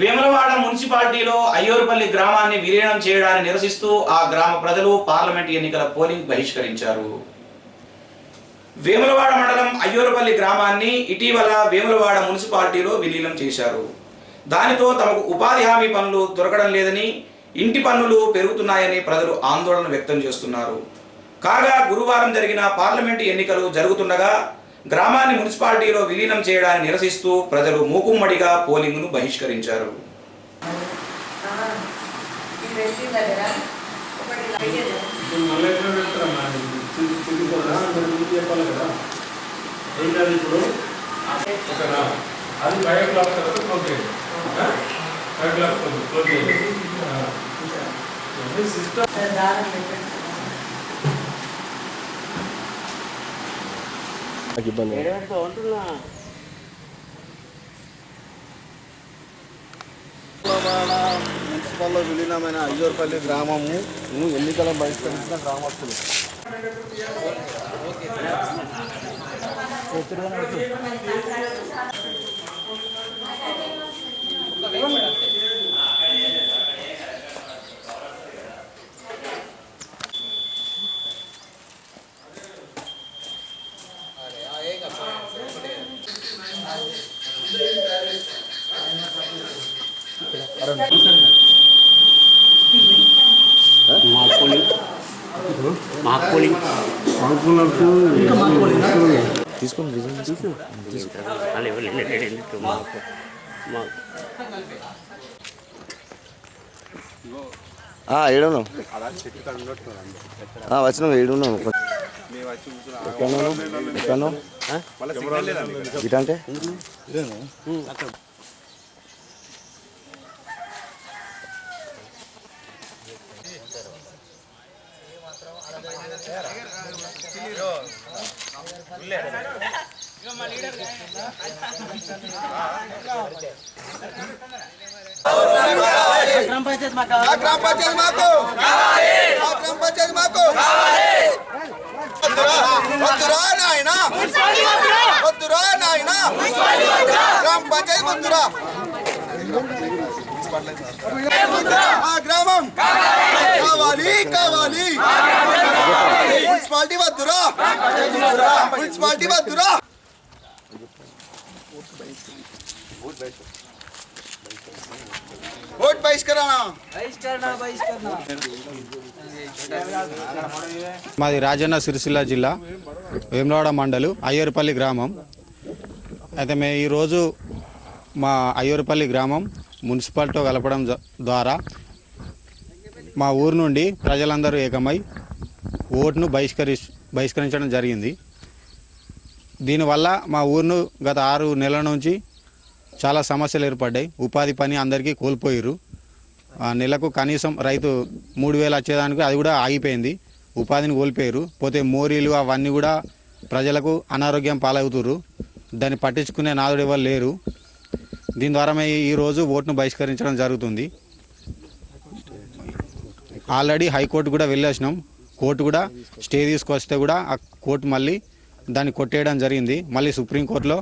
వేములవాడ మున్సిపాలిటీలో అయ్యూరుపల్లి గ్రామాన్ని విలీనం చేయడాన్ని నిరసిస్తూ ఆ గ్రామ ప్రజలు పార్లమెంట్ ఎన్నికల పోలింగ్ బహిష్కరించారు. వేములవాడ మండలం అయ్యూరుపల్లి గ్రామాన్ని ఇటీవల వేములవాడ మున్సిపాలిటీలో విలీనం చేశారు. దానితో తమకు ఉపాధి హామీ పనులు దొరకడం లేదని ఇంటి పన్నులు పెరుగుతున్నాయని ప్రజలు ఆందోళన వ్యక్తం చేస్తున్నారు. కాగా గురువారం జరిగిన పార్లమెంటు ఎన్నికలు జరుగుతుండగా గ్రామాన్ని మున్సిపాలిటీలో విలీనం చేయడాన్ని నిరసిస్తూ ప్రజలు మూకుమ్మడిగా పోలింగ్ను బహిష్కరించారు. ఇది కదా ఇప్పుడు అది ఫైవ్ క్లాక్ తర్వాత క్లోజ్ చేయండి ఫైవ్ క్లాక్ క్లోజ్ చేయండి సిస్టమ్ దారం పెట్టండి నాకు ఇబ్బంది మున్సిపల్లో విలీనమైన అయ్యూర్పల్లి గ్రామము ఎన్నికల బహిష్కరించిన గ్రామస్తులు. తీసుకొని ఏడున్నాం వచ్చినాం ఏడున్నాం ఎక్కడో ఇట అంటే గ్రామ పంచాయతీ మాకు ఆ గ్రామ పంచాయతీ మాకు. వద్దురా వద్దురా నాయనా వద్దురా నాయనా గ్రామ పంచాయతీ వద్దురా ఆ గ్రామం. కావాలి కావాలి. మున్సిపాలిటీ వద్దురా. మున్సిపాలిటీ వద్దురా. ఓట్ బహిష్కరణ. మాది రాజన్న సిరిసిల్ల జిల్లా వేములవాడ మండలు అయ్యూరుపల్లి గ్రామం. అయితే మేము ఈరోజు మా అయ్యూరుపల్లి గ్రామం మున్సిపాలిటీతో కలపడం ద్వారా మా ఊరు నుండి ప్రజలందరూ ఏకమై ఓటును బహిష్కరి బహిష్కరించడం జరిగింది. దీనివల్ల మా ఊరును గత ఆరు నెలల నుంచి చాలా సమస్యలు ఏర్పడ్డాయి. ఉపాధి పని అందరికీ కోల్పోయారు ఆ నెలకు కనీసం రైతు మూడు వేలు వచ్చేదానికి అది కూడా ఆగిపోయింది. ఉపాధిని కోల్పోయారు పోతే మోరీలు అవన్నీ కూడా ప్రజలకు అనారోగ్యం పాలవుతుర్రు. దాన్ని పట్టించుకునే నాదుడు ఎవరు లేరు. దీని ద్వారా మేము ఈరోజు ఓటును బహిష్కరించడం జరుగుతుంది. ఆల్రెడీ హైకోర్టు కూడా వెళ్ళేసినాం కోర్టు కూడా స్టే తీసుకొస్తే కూడా ఆ కోర్టు మళ్ళీ దాన్ని కొట్టేయడం జరిగింది. మళ్ళీ సుప్రీంకోర్టులో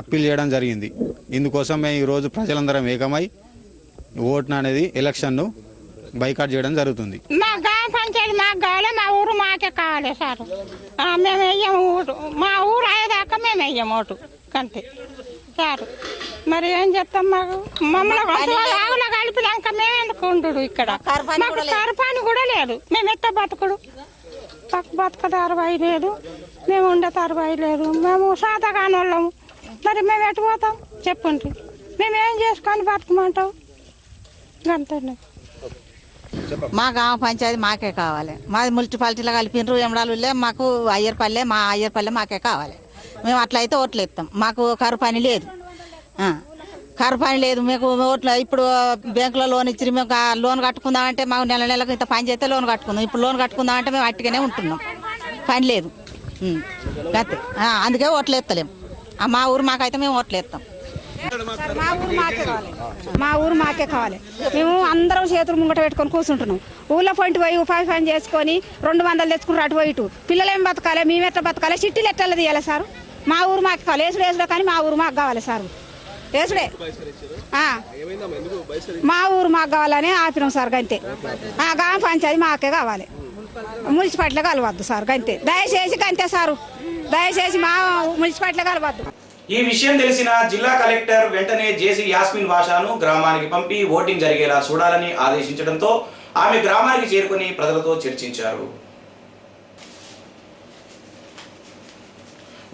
అప్పీల్ చేయడం జరిగింది. ఇందుకోసం మేము ఈరోజు ప్రజలందరం ఏకమై ఓటును అనేది ఎలక్షన్ను బైకాట్ చేయడం జరుగుతుంది. మా గ్రామ పంచాయతీ మాకు కావాలి మా ఊరు మాకే కావాలి సార్. మేము వెయ్యం ఓటు. మా ఊరు అయ్యేదాకా మేము వెయ్యం ఓటు. అంతే. సార్ మరి ఏం చెప్తాం మాకు? మమ్మల్ని ఆవులో కలిపినాక మేము ఇక్కడ? మాకు సరపాని కూడా లేదు. మేము ఎట్ట బతుకుడు? పక్క బతకదు అరవై లేదు. మేము ఉండే అరవై లేదు. మేము సాతగాని వాళ్ళము మరి మేము ఎటు పోతాం? చెప్పండి. మేము ఏం చేసుకొని బతకమంటాం? అంతే మా గ్రామ పంచాయతీ మాకే కావాలి. మాది మున్సిపాలిటీలో కలిపినరు ఎమడాలు మాకు అయ్యర్పల్లె మా అయ్యర్పల్లె మాకే కావాలి. మేము అట్లయితే ఓట్లు ఇస్తాం మాకు కరు పని లేదు. ఆ, కరు పని లేదు. మీకు ఓట్లు ఇప్పుడు బ్యాంకులో లోన్ ఇచ్చి మేము లోన్ కట్టుకుందామంటే మాకు నెల నెలకు ఇంత పని చేస్తే లోన్ కట్టుకుందాం. ఇప్పుడు లోన్ కట్టుకుందామంటే మేము అట్టిగానే ఉంటున్నాం. పని లేదు. అంతే అందుకే ఓట్లు ఎత్తలేము మా ఊరు మాకైతే మేము ఓట్లు ఎత్తాం మా ఊరు మాకే కావాలి. మా ఊరు మాకే కావాలి. మేము అందరం చేతులు ముంగట పెట్టుకొని కూర్చుంటున్నాం. ఊళ్ళో పొంటి పోయి ఉపాధి పని చేసుకొని రెండు వందలు తెచ్చుకుని అటు పోయి ఇటు. పిల్లలేం బతకాలి? మేము ఎట్లా బతకాలి? చిట్టీలు ఎట్లా తీయాలి సార్? మా ఊరు మాకు కావాలి. వేసుడు వేసుడు కానీ మా ఊరు మాకు కావాలి సార్. వేసుడే మా ఊరు మాకు కావాలని ఆపినాం సార్ గంతే. ఆ గ్రామ పంచాయతీ మాకే కావాలి. మున్సిపాలిటీలో కలవద్దు సార్ గంతే. దయచేసి గంతే సారు. దయచేసి మా మున్సిపాలిటీలో కలవద్దు. ఈ విషయం తెలిసిన జిల్లా కలెక్టర్ వెంటనే జేసీ యాస్మిన్ భాషాను గ్రామానికి పంపి ఓటింగ్ జరిగేలా చూడాలని ఆదేశించడంతో ఆమె గ్రామానికి చేరుకుని ప్రజలతో చర్చించారు.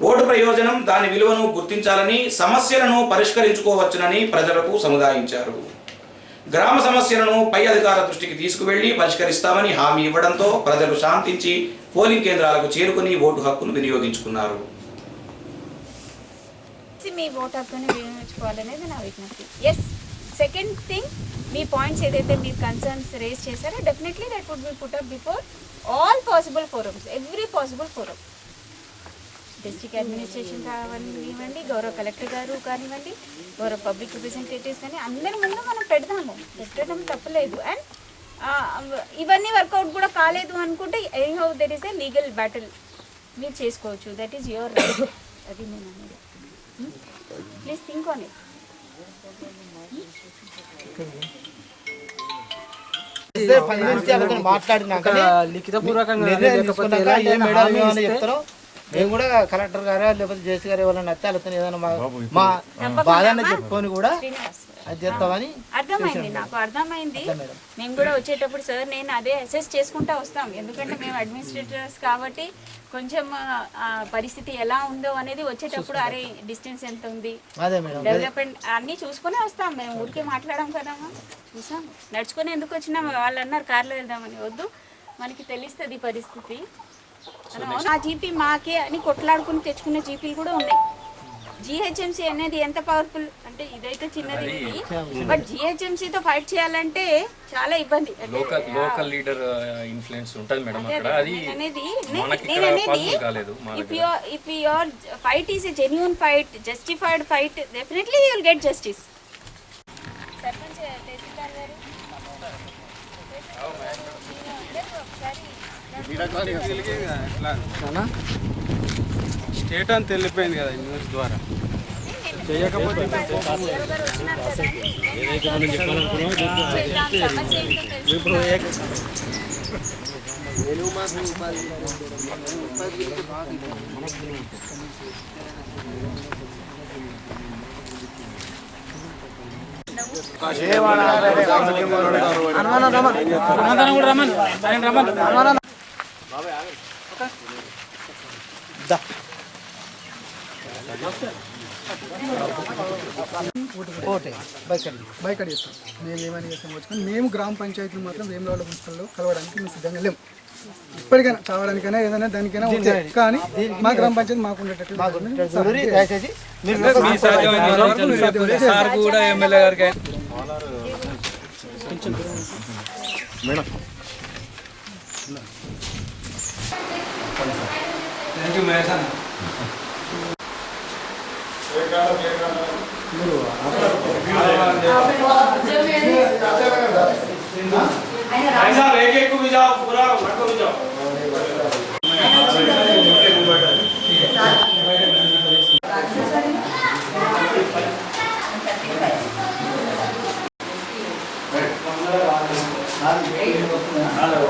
ఓటు ప్రయోజనం దాని విలువను గుర్తించాలని సమస్యలను పరిష్కరించుకోవచ్చునని ప్రజలకు సముదాయించారు. గ్రామ సమస్యలను పై అధికార దృష్టికి తీసుకువెళ్ళి పరిష్కరిస్తామని హామీ ఇవ్వడంతో ప్రజలు శాంతించి పోలింగ్ కేంద్రాలకు చేరుకుని ఓటు హక్కును వినియోగించుకున్నారు. మీ ఓటు హక్కును వినియోగించుకోవాలనేది నా విజ్ఞప్తి. ఎస్ సెకండ్ థింగ్ మీ పాయింట్స్ ఏదైతే మీరు కన్సర్న్స్ రేస్ చేశారో definitely that would be put up before all possible forums every possible forum district administration కానివ్వండి గౌరవ కలెక్టర్ గారు కానివ్వండి గౌరవ పబ్లిక్ రిప్రజెంటేటివ్స్ కానీ అందరి ముందు మనం పెడదాము. పెట్టడం తప్పలేదు. అండ్ ఇవన్నీ వర్కౌట్ కూడా కాలేదు అనుకుంటే any how there is a legal battle మీరు చేసుకోవచ్చు. దట్ ఈస్ యువర్ రైట్ అది నేను అనేది. ప్లీజ్ థింక్ ఆన్ ఇట్ మాట్లాడినాక ఏ మేడం ఏమైనా చెప్తారో మేము కూడా కలెక్టర్ గారు లేకపోతే జేసీ గారు ఎవరైనా నచ్చ వాళ్ళతో ఏదైనా మా మా బాధని చెప్పుకొని కూడా అది చేస్తామని అర్థమైంది నాకు అర్థమైంది. మేము కూడా వచ్చేటప్పుడు సార్ నేను అదే అసెస్ చేసుకుంటా వస్తాం. ఎందుకంటే మేము అడ్మినిస్ట్రేటర్స్ కాబట్టి కొంచెం పరిస్థితి ఎలా ఉందో అనేది వచ్చేటప్పుడు అరే డిస్టెన్స్ ఎంత ఉంది? డెవలప్మెంట్ అన్నీ చూసుకునే వస్తాం. మేము ఊరికే మాట్లాడాం కదమ్మా. చూసాం. నడుచుకొని ఎందుకు వచ్చినాం? వాళ్ళు అన్నారు కార్లో వెళ్దామని. వద్దు. మనకి తెలుస్తుంది పరిస్థితి. ఆ జీపీ మాకే అని కొట్లాడుకుని తెచ్చుకునే జీపీలు కూడా ఉన్నాయి. జిహెచ్ఎంసీ అనేది ఎంత పవర్ఫుల్ అంటే ఇదైతే చిన్నది బట్ జిహెచ్ఎంసీతో ఫైట్ చేయాలంటే చాలా ఇబ్బంది. లోకల్ లోకల్ లీడర్ ఇన్ఫ్లుయెన్స్ ఉంటుంది మేడం అక్కడ. అదే. అనేది నేను అనేది if your if your fight is a genuine fight justified fight definitely you will get justice sarpanch tahsildar గారు స్టేట్ అని తెలిపోయింది కదా న్యూస్ ద్వారా. చేయకపోతే ఇప్పుడు ఓకే. బైక్ బైక్ అడి చేస్తాం మేము ఏమని చేస్తాం వచ్చుకొని మేము గ్రామ పంచాయతీలు మాత్రం వేములవాడ మున్సిపల్లో కలవడానికి మేము సిద్ధంగా లేము. ఇప్పటికైనా చావడానికైనా ఏదైనా దానికైనా ఓకే. కానీ మా గ్రామ పంచాయతీ మాకు ఉండేటట్లు జరూరి థ్యాంక్ యూ మహేష్ అన్న. पूरा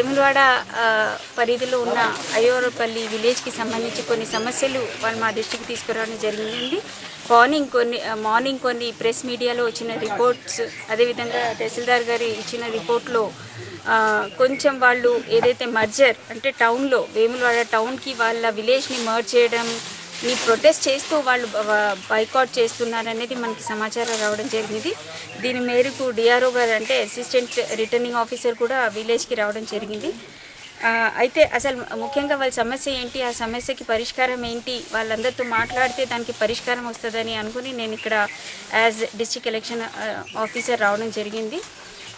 వేములవాడ పరిధిలో ఉన్న అయ్యోరపల్లి విలేజ్కి సంబంధించి కొన్ని సమస్యలు వాళ్ళు మా దృష్టికి తీసుకురావడం జరిగిందండి మార్నింగ్ కొన్ని మార్నింగ్ కొన్ని ప్రెస్ మీడియాలో వచ్చిన రిపోర్ట్స్ అదేవిధంగా తహసీల్దార్ గారి ఇచ్చిన రిపోర్ట్లో కొంచెం వాళ్ళు ఏదైతే మర్జర్ అంటే టౌన్లో వేములవాడ టౌన్కి వాళ్ళ విలేజ్ని మర్జ్ చేయడం ని ప్రొటెస్ట్ చేస్తూ వాళ్ళు బైకాట్ చేస్తున్నారనేది మనకి సమాచారం రావడం జరిగింది. దీని మేరకు డిఆర్ఓ గారు అంటే అసిస్టెంట్ రిటర్నింగ్ ఆఫీసర్ కూడా విలేజ్కి రావడం జరిగింది. అయితే అసలు ముఖ్యంగా వాళ్ళ సమస్య ఏంటి? ఆ సమస్యకి పరిష్కారం ఏంటి? వాళ్ళందరితో మాట్లాడితే దానికి పరిష్కారం వస్తుందని అనుకుని నేను ఇక్కడ యాజ్ డిస్టిక్ ఎలక్షన్ ఆఫీసర్ రావడం జరిగింది.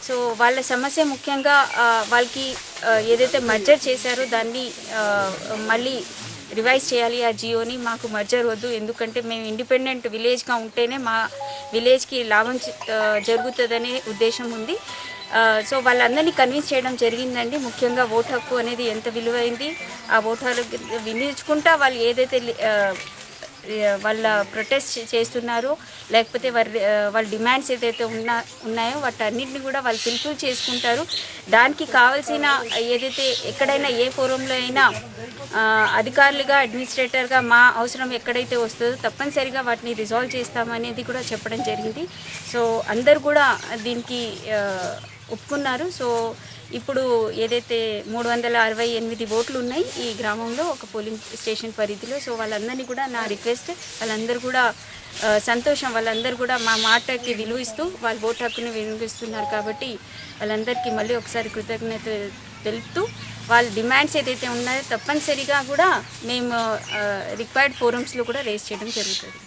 సో వాళ్ళ సమస్య ముఖ్యంగా వాళ్ళకి ఏదైతే మర్జర్ చేశారో దాన్ని మళ్ళీ రివైజ్ చేయాలి ఆ జియోని మాకు మర్జర్ వద్దు. ఎందుకంటే మేము ఇండిపెండెంట్ విలేజ్గా ఉంటేనే మా విలేజ్కి లాభం జరుగుతుందనే ఉద్దేశం ఉంది. సో వాళ్ళందరినీ కన్విన్స్ చేయడం జరిగిందండి. ముఖ్యంగా ఓటు హక్కు అనేది ఎంత విలువైంది ఆ ఓటు హక్కు వినియోగించుకుంటా వాళ్ళు ఏదైతే వాళ్ళ ప్రొటెస్ట్ చేస్తున్నారో లేకపోతే వారి వాళ్ళ డిమాండ్స్ ఏదైతే ఉన్నా ఉన్నాయో వాటన్నిటిని కూడా వాళ్ళు ఫుల్ఫిల్ చేసుకుంటారు. దానికి కావాల్సిన ఏదైతే ఎక్కడైనా ఏ ఫోరంలో అయినా అధికారులుగా అడ్మినిస్ట్రేటర్గా మా అవసరం ఎక్కడైతే వస్తుందో తప్పనిసరిగా వాటిని రిజాల్వ్ చేస్తామనేది కూడా చెప్పడం జరిగింది. సో అందరు కూడా దీనికి ఒప్పుకున్నారు. సో ఇప్పుడు ఏదైతే మూడు వందల అరవై ఎనిమిది ఓట్లు ఉన్నాయి ఈ గ్రామంలో ఒక పోలింగ్ స్టేషన్ పరిధిలో సో వాళ్ళందరినీ కూడా నా రిక్వెస్ట్ వాళ్ళందరూ కూడా సంతోషం వాళ్ళందరూ కూడా మా మాటకి విలువిస్తూ వాళ్ళ ఓటు హక్కుని వినిపిస్తున్నారు కాబట్టి వాళ్ళందరికీ మళ్ళీ ఒకసారి కృతజ్ఞత తెలుపుతూ వాళ్ళ డిమాండ్స్ ఏదైతే ఉన్నాయో తప్పనిసరిగా కూడా మేము రిక్వైర్డ్ ఫోరమ్స్లో కూడా రేస్ చేయడం జరుగుతుంది.